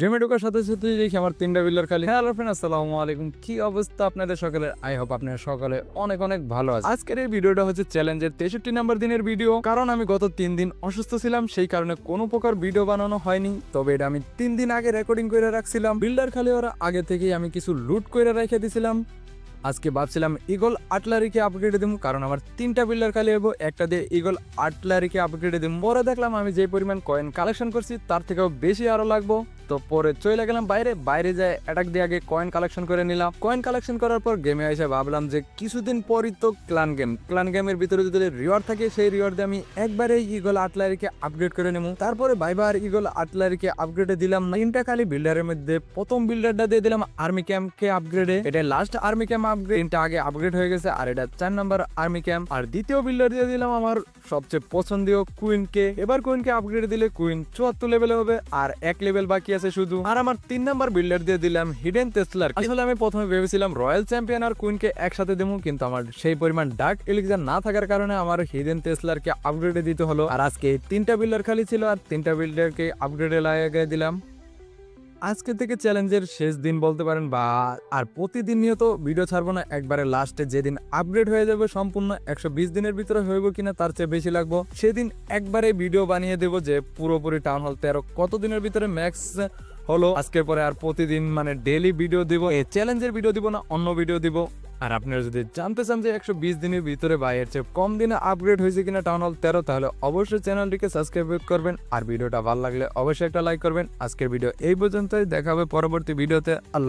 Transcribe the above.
গেমে ঢোকার সাথে সাথে দেখি আমার তিনটা বিল্লার খালি। হ্যালো ফ্রেন্ড আসসালামু আলাইকুম। কি অবস্থা আপনাদের সকালে আই হোপ আপনারা সকালে অনেক অনেক ভালো আছে আজকের এই ভিডিওটা হচ্ছে চ্যালেঞ্জের তেষট্টি নাম্বার দিনের ভিডিও। কারণ আমি গত তিন দিন অসুস্থ ছিলাম, সেই কারণে কোনো প্রকার ভিডিও বানানো হয়নি। তবে এটা আমি তিন দিন আগে রেকর্ডিং করে রাখছিলাম। বিল্ডার খালি ওরা আগে থেকেই আমি কিছু লুট করে রেখে দিছিলাম। আজকে ভাবছিলাম ইগল আটলারিকে আপগ্রেড দিব কারণ আমার তিনটা বিল্ডার খালি হব একটা দিয়ে ইগল আটলারিকে আপগ্রেড দিব পরে দেখলাম আমি যে পরিমাণ কয়েন কালেকশন করছি, তার থেকেও বেশি আরও লাগবো। তো পরে চলে গেলাম বাইরে বাইরে যায় অ্যাটাক দিয়ে আগে কয়েন কালেকশন করে নিলাম। কয়েন কালেকশন করার পর গেমে এসে ভাবলাম যে কিছুদিন পরই তো ক্লান গেম ক্লান গেমের ভিতরে যদি রিওয়ার্ড থাকে, সেই রিওয়ার্ড দিয়ে আমি একবারে ইগল আটলারিকে আপগ্রেড করে নেব। তারপরে বাইবার ইগল আটলারিকে আপগ্রেডে দিলাম। তিনটা খালি বিল্ডারের মধ্যে প্রথম বিল্ডারটা দিয়ে দিলাম আর্মি ক্যাম্পকে আপগ্রেডে এটা লাস্ট আর্মি ক্যাম্প আপগ্রেড তিনটা আগে আপগ্রেড হয়ে গেছে, আর এটা চার নাম্বার আর্মি ক্যাম্প আর দ্বিতীয় বিল্ডার দিয়ে দিলাম আমার সবচেয়ে পছন্দীয় কুইনকে এবার কুইনকে আপগ্রেড দিলে কুইন চুয়াত্তর লেভেলে হবে, আর এক লেভেল বাকি আছে শুধু। আর আমার তিন নাম্বার বিল্ডার দিয়ে দিলাম হিডেন তেসলার আসলে আমি প্রথমে ভেবেছিলাম রয়্যাল চ্যাম্পিয়ন আর কুইনকে একসাথে দেবো, কিন্তু আমার সেই পরিমাণ ডার্ক এলিক্সার না থাকার কারণে আমার হিডেন তেসলারকে আপগ্রেডে দিতে হলো। আর আজকে তিনটা বিল্ডার খালি ছিল, আর তিনটা বিল্ডারকে আপগ্রেডে লাগিয়ে দিলাম। আজকে থেকে চ্যালেঞ্জের শেষ দিন বলতে পারেন বা আর প্রতিদিন নিয়ে তো ভিডিও ছাড়বো না, একবারে লাস্টে যেদিন আপগ্রেড হয়ে যাবে সম্পূর্ণ একশো বিশ দিনের ভিতরে হইব কিনা তার চেয়ে বেশি লাগবো। সেদিন একবারে ভিডিও বানিয়ে দেবো যে পুরোপুরি টাউন হল তেরো কত দিনের ভিতরে ম্যাক্স হলো। আজকের পরে আর প্রতিদিন মানে ডেলি ভিডিও দিব এই চ্যালেঞ্জের ভিডিও দিব না, অন্য ভিডিও দিব। আর আপনারা যদি জানতে চান যে একশো বিশ দিনের ভিতরে বা এর চেয়ে কম দিনে আপগ্রেড হয়েছে কিনা টাউন হল তেরো, তাহলে অবশ্যই চ্যানেলটিকে সাবস্ক্রাইব করবেন। আর ভিডিওটা ভালো লাগলে অবশ্যই একটা লাইক করবেন। আজকের ভিডিও এই পর্যন্তই। দেখা হবে পরবর্তী ভিডিওতে আল্লাহ